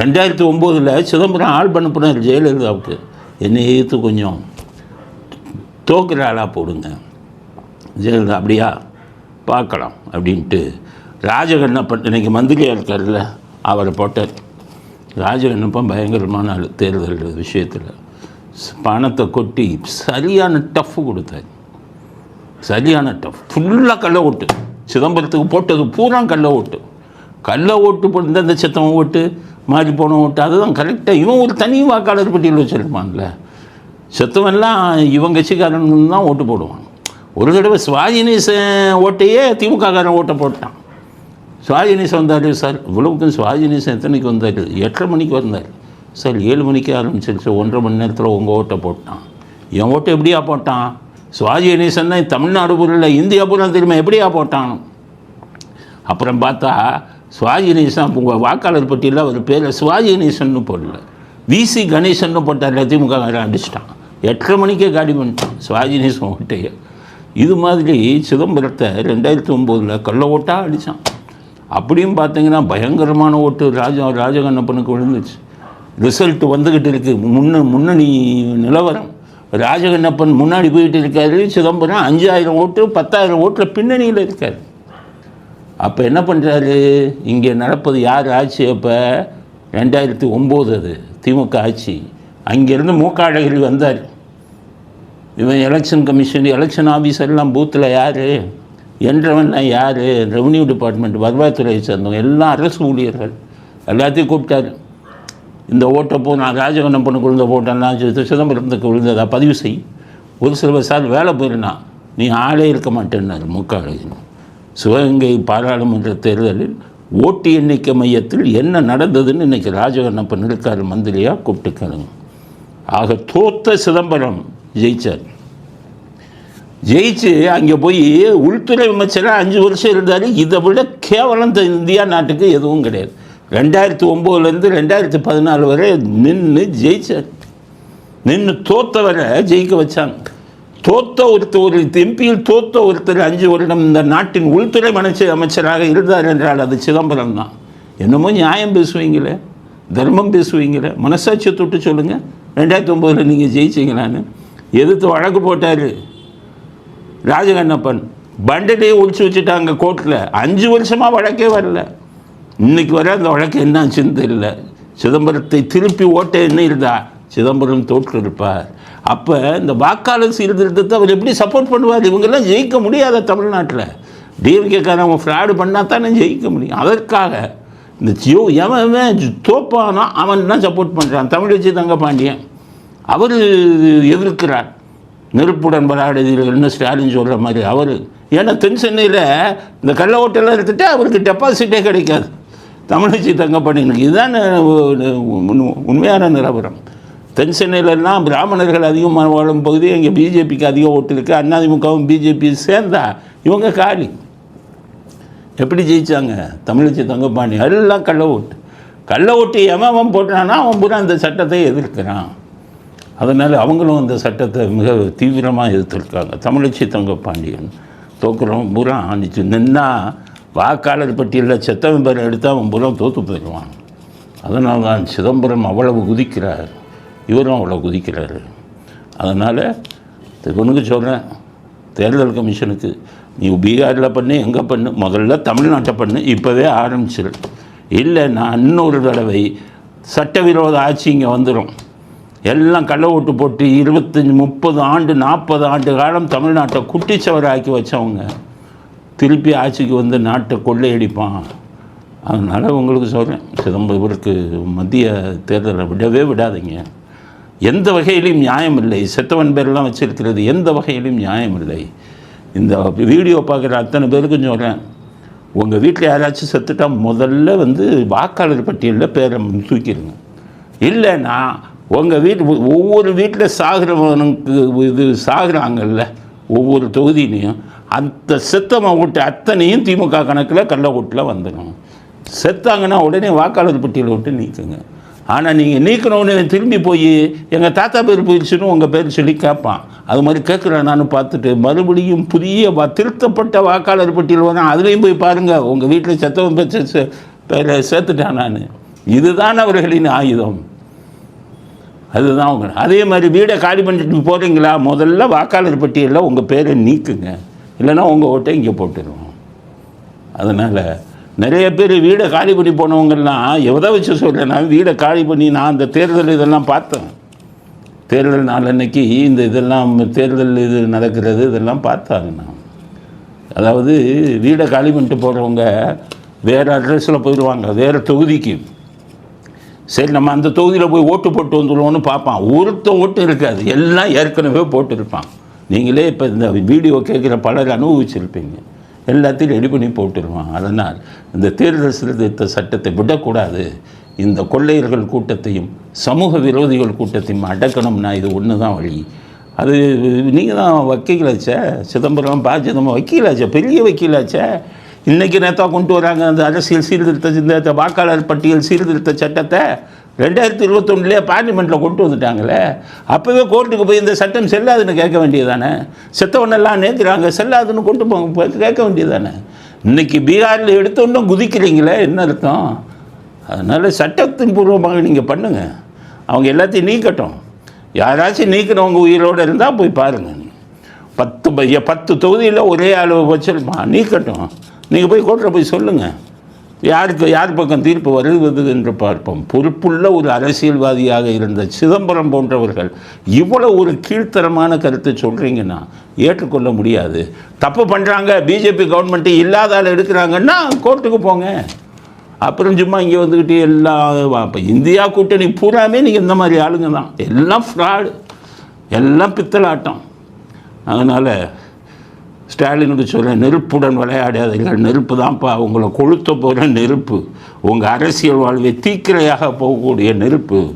ரெண்டாயிரத்தி ஒம்போதில் சிதம்பரம் ஆள் பண்ணப்பினார் ஜெயலலிதாவுக்கு என்னை எதிர்த்து கொஞ்சம் தோக்குற ஆளாக போடுங்க. ஜெயலலிதா அப்படியா? பார்க்கலாம் அப்படின்ட்டு ராஜகண்ணப்பன் இன்னைக்கு மந்திரியாக இருக்கார்ல அவரை போட்டார். ராஜகண்ணப்பன் பயங்கரமான ஆள் தேர்தல் விஷயத்தில். பணத்தை கொட்டி சரியான டஃப் கொடுத்தார். சரியான டஃப். ஃபுல்லாக கள்ள ஓட்டு. சிதம்பரத்துக்கு போட்டது பூரா கள்ள ஓட்டு. கள்ள ஓட்டு போட்டு இந்த சித்தம் ஓட்டு. மாறி போனோம் விட்டு அதுதான் கரெக்டாக இவன் ஒரு தனி வாக்காளர் பட்டியல் வச்சுருப்பான்ல. செத்தவன்லாம் இவன் கட்சிக்காரன் தான் ஓட்டு போடுவான். ஒரு தடவை சுவாஜினேசன் ஓட்டையே திமுககாரன் ஓட்டை போட்டான். சுவாஜினேசன் வந்தார் சார். இவ்வளவுக்கும் சுவாஜினேசன் எத்தனைக்கு வந்தார்? எட்டரை மணிக்கு வந்தார். சார் ஏழு மணிக்கு ஆரம்பிச்சிருச்சு. ஒன்றரை மணி நேரத்தில் உங்கள் ஓட்டை போட்டான். என் ஓட்டை எப்படியா போட்டான்? சுவாஜி கணேசன் தான் தமிழ்நாடு பூரில் இந்தியா பூரா தெரியுமா? எப்படியா போட்டான்? அப்புறம் பார்த்தா சுவாஜி கணேசன் உங்கள் வாக்காளர் பட்டியலில் அவர் பேரில் சுவாஜி கணேசன்னு போடல. விசி கணேசன்னு போட்டார் திமுக காரன் அடிச்சிட்டான். எட்டரை மணிக்கே காலி பண்ணிட்டான் சுவாஜி கணேசன் ஓட்டையை இது மாதிரி சிதம்பரத்தை ரெண்டாயிரத்தி ஒம்போதில் கள்ள ஓட்டாக அடித்தான் அப்படியும் பார்த்தீங்கன்னா பயங்கரமான ஓட்டு ராஜா ராஜகண்ணப்பனுக்கு விழுந்துச்சு. ரிசல்ட் வந்துக்கிட்டு இருக்குது முன்ன முன்னணி நிலவரம். ராஜகண்ணப்பன் முன்னாடி போயிட்டு இருக்காரு சிதம்பரம் அஞ்சாயிரம் ஓட்டு பத்தாயிரம் ஓட்டில் பின்னணியில் இருக்கார். அப்போ என்ன பண்ணுறாரு இங்கே நடப்பது யார் ஆட்சி அப்போ? ரெண்டாயிரத்தி ஒம்பது அது திமுக ஆட்சி. அங்கேருந்து மூக்க அழகிரி வந்தார். இவன் எலெக்ஷன் கமிஷன் எலெக்ஷன் ஆஃபீஸர்லாம் பூத்தில் யார்? என்றவன்லாம் யார்? ரெவன்யூ டிபார்ட்மெண்ட் வருவாய்த்துறையை சேர்ந்தவங்க எல்லாம் அரசு ஊழியர்கள். எல்லாத்தையும் கூப்பிட்டாரு. இந்த ஓட்டை நான் நான் பொண்ணு விழுந்த போட்டெல்லாம் சி- சிதம்பரத்துக்கு விழுந்ததா? பதிவு செய். ஒரு சில சார் வேலை போயிருந்தான். நீ ஆளே இருக்க மாட்டேன்னாரு முக்காடு சிவகங்கை பாராளுமன்ற தேர்தலில் ஓட்டு எண்ணிக்கை மையத்தில் என்ன நடந்ததுன்னு இன்னைக்கு ராஜகண்ணப்பன் இருக்கார் மந்திரியாக கூப்பிட்டுக்கணுங்க ஆக தோத்த சிதம்பரம் ஜெயிச்சார். ஜெயிச்சு அங்கே போய் உள்துறை அமைச்சராக அஞ்சு வருஷம் இருந்தார். இதை விட கேவலம் இந்த இந்தியா நாட்டுக்கு எதுவும் கிடையாது. ரெண்டாயிரத்தி ஒம்போதுலேருந்து ரெண்டாயிரத்தி பதினாலு வரை நின்று ஜெயிச்சார். நின்று தோத்தவரை ஜெயிக்க வச்சாங்க. தோத்த ஒருத்தர் ஒரு எம்பியில் தோத்த ஒருத்தர் அஞ்சு வருடம் இந்த நாட்டின் உள்துறை அமைச்சர் அமைச்சராக இருந்தார் என்றால் அது சிதம்பரம் தான். என்னமோ நியாயம் பேசுவீங்களே தர்மம் பேசுவீங்களே மனசாட்சியை தொட்டு சொல்லுங்கள் ரெண்டாயிரத்தி ஒம்போதில் நீங்கள் ஜெயிச்சீங்களான்னு. எதிர்த்து வழக்கு போட்டார் ராஜகண்ணப்பன். பண்டலையே ஒழிச்சு வச்சுட்டாங்க கோர்ட்டில் அஞ்சு வருஷமாக வழக்கே வரல. இன்னைக்கு வர அந்த வழக்கு என்னாச்சுன்னு தெரியல. சிதம்பரத்தை திருப்பி ஓட்ட என்ன இருந்தா சிதம்பரம் தோற்றிருப்பார். அப்போ இந்த வாக்காளர் சீர்திருத்தத்தை அவர் எப்படி சப்போர்ட் பண்ணுவார்? இவங்கெல்லாம் ஜெயிக்க முடியாத தமிழ்நாட்டில். டிஎம்கேக்காரன் அவன் ஃப்ராடு பண்ணால் தானே ஜெயிக்க முடியும். அதற்காக இந்த ஜியோ எவன் தோப்பானா தோப்பானோ அவன் தான் சப்போர்ட் பண்ணுறான் தமிழச்சி தங்கபாண்டியன் அவர் எதிர்க்கிறார். நெருப்புடன் பலாடுதீர்கள்னு ஸ்டாலின் சொல்கிற மாதிரி. அவர் ஏன்னா தென் சென்னையில் இந்த கள்ள ஓட்டெல்லாம் எடுத்துகிட்டு அவருக்கு டெபாசிட்டே கிடைக்காது. தமிழச்சி தங்கப்பாண்டியனுக்கு இதுதான் உண்மையான நிலவரம். தென் சென்னையிலலாம் பிராமணர்கள் அதிகமாக வாழும் பகுதி இங்கே பிஜேபிக்கு அதிக ஓட்டு இருக்குது அண்ணாதிமுகவும் பிஜேபி சேர்ந்தா இவங்க காலி. எப்படி ஜெயிச்சாங்க? தமிழச்சி தங்கப்பாணி எல்லாம் கள்ள ஓட்டு. கள்ள ஓட்டு எவன் அவன் போட்டானா அவன் பூரா அந்த சட்டத்தை எதிர்க்கிறான். அதனால் அவங்களும் அந்த சட்டத்தை மிக தீவிரமாக எதிர்த்துருக்காங்க. தமிழச்சி தங்கப்பாண்டியன் தோக்குறவன் பூரா ஆணிச்சு. நின்னா வாக்காளர் பட்டியலில் செத்தவன் பேர் எடுத்தால் அவன் பூரா தோற்று போயிடுவான். அதனால தான் சிதம்பரம் அவ்வளவு குதிக்கிறார். இவரும் அவ்வளோ குதிக்கிறாரு. அதனால் இவனுக்கு சொல்கிறேன் தேர்தல் கமிஷனுக்கு நீ பீகாரில் பண்ணு எங்கே பண்ணு முதல்ல தமிழ்நாட்டை பண்ணு இப்போவே ஆரம்பிச்சிரு. இல்லை நான் இன்னொரு தடவை சட்டவிரோத ஆட்சி இங்கே வந்துடும் எல்லாம் கள்ள ஓட்டு போட்டு இருபத்தஞ்சி முப்பது ஆண்டு நாற்பது ஆண்டு காலம் தமிழ்நாட்டை குட்டிச்சவராக்கி வச்சவங்க திருப்பி ஆட்சிக்கு வந்து நாட்டை கொள்ளையடிப்பான். அதனால் உங்களுக்கு சொல்கிறேன் சிதம்பரம் இவருக்கு மத்திய தேர்தலை விடவே விடாதீங்க. எந்த வகையிலும் நியாயம் இல்லை. செத்தவன் பேரெல்லாம் வச்சிருக்கிறது. எந்த வகையிலும் நியாயம் இல்லை. இந்த வீடியோ பார்க்குற அத்தனை பேருக்கும் சொல்கிறேன் உங்கள் வீட்டில் யாராச்சும் செத்துட்டா முதல்ல வந்து வாக்காளர் பட்டியலில் பேரை தூக்கிடுங்க இல்லைன்னா உங்கள் வீட்டு ஒவ்வொரு வீட்டில் சாகிறவனுக்கு இது சாகுறாங்கல்ல ஒவ்வொரு தொகுதியிலையும் அந்த செத்தவன் ஓட்டு அத்தனையும் திமுக கணக்கில் கள்ள ஓட்டில் வந்துடும். செத்தாங்கன்னா உடனே வாக்காளர் பட்டியலை விட்டு நீக்குங்க. ஆனால் நீங்கள் நீக்கணும்னு திரும்பி போய் எங்கள் தாத்தா பேர் போயிடுச்சுன்னு உங்கள் பேர் சொல்லி கேட்பான் அது மாதிரி கேட்குறேன் நான் பார்த்துட்டு மறுபடியும் புதிய வா- திருத்தப்பட்ட வாக்காளர் பட்டியல் வரும் அதுலேயும் போய் பாருங்கள் உங்கள் வீட்டில் செத்தவன் பேர் சே- பேரை சேர்த்துட்டேன் நான். இதுதான் அவர்களின் ஆயுதம். அதுதான் அவங்க. அதே மாதிரி வீடை காலி பண்ணிட்டு போகிறீங்களா முதல்ல வாக்காளர் பட்டியலில் உங்கள் பேரை நீக்குங்க. இல்லைன்னா உங்கள் ஓட்டை இங்கே போட்டுருவோம். அதனால் நிறைய பேர் வீடை காலி பண்ணி போனவங்கெல்லாம் எதை வச்சு சொல்கிறேன்னா வீடை காலி பண்ணி நான் அந்த தேர்தல் இதெல்லாம் பார்த்தேன். தேர்தல் நாளன்னைக்கு இந்த இதெல்லாம் தேர்தல் இது நடக்கிறது இதெல்லாம் பார்த்தாங்க நான். அதாவது வீடை காலி பண்ணிட்டு போகிறவங்க வேறு அட்ரஸில் போயிடுவாங்க வேறு தொகுதிக்கு. சரி நம்ம அந்த தொகுதியில் போய் ஓட்டு போட்டு வந்துடுவோம்னு பார்ப்பான். ஒருத்தன் ஓட்டு இருக்காது எல்லாம் ஏற்கனவே போட்டிருப்பான். நீங்களே இப்போ இந்த வீடியோ கேட்குற பலர் அனுபவிச்சிருப்பீங்க. எல்லாத்தையும் ரெடி பண்ணி போட்டுருவான். அதனால் இந்த தேர்தல் சீர்திருத்த சட்டத்தை விடக்கூடாது. இந்த கொள்ளையர்கள் கூட்டத்தையும் சமூக விரோதிகள் கூட்டத்தையும் அடக்கணும்னா இது ஒன்று தான் வழி. அது நீங்கள் தான் வக்கீலாச்சே சிதம்பரம் பா சிதம்பரம் வக்கீலாச்சே பெரிய வக்கீலாச்சே. இன்றைக்கி நேத்தா கொண்டு வராங்க அந்த அரசியல் சீர்திருத்த இந்த வாக்காளர் பட்டியல் சீர்திருத்த சட்டத்தை. ரெண்டாயிரத்தி இருபத்தொன்னுலேயே பார்லிமெண்ட்டில் கொண்டு வந்துட்டாங்களே அப்போவே கோர்ட்டுக்கு போய் இந்த சட்டம் செல்லாதுன்னு கேட்க வேண்டியதானே செத்தவனெல்லாம் நேர்த்துறாங்க செல்லாதுன்னு கொண்டு போங்க கேட்க கேட்க வேண்டியதானே இன்றைக்கி பீகாரில் எடுத்தோன்னும் குதிக்கிறீங்களே என்ன அர்த்தம்? அதனால் சட்டத்தின் பூர்வமாக நீங்கள் பண்ணுங்கள் அவங்க எல்லாத்தையும் நீக்கட்டும். யாராச்சும் நீக்கிறவங்க உயிரோடு இருந்தால் போய் பாருங்கள் பத்து பத்து தொகுதியில் ஒரே அளவு வச்சிருப்பான். நீக்கட்டும். நீங்கள் போய் கோர்ட்டில் போய் சொல்லுங்கள் யாருக்கு யார் பக்கம் தீர்ப்பு வருவது என்று பார்ப்போம். பொறுப்புள்ள ஒரு அரசியல்வாதியாக இருந்த சிதம்பரம் போன்றவர்கள் இவ்வளோ ஒரு கீழ்த்தரமான கருத்தை சொல்கிறீங்கன்னா ஏற்றுக்கொள்ள முடியாது. தப்பு பண்ணுறாங்க பிஜேபி கவர்மெண்ட்டு இல்லாத ஆள் எடுக்கிறாங்கன்னா கோர்ட்டுக்கு போங்க. அப்புறம் சும்மா இங்கே வந்துக்கிட்டு எல்லாம் இப்போ இந்தியா கூட்டணி பூராமே நீங்கள் இந்த மாதிரி ஆளுங்க தான் எல்லாம் ஃப்ராடு எல்லாம் பித்தலாட்டம். அதனால் ஸ்டாலினுக்கு சொல்ல நெருப்புடன் விளையாடாதீர்கள். நெருப்பு தான்ப்பா உங்களை கொளுத்த போகிற நெருப்பு. உங்கள் அரசியல் வாழ்வை தீக்கிரையாக போகக்கூடிய நெருப்பு.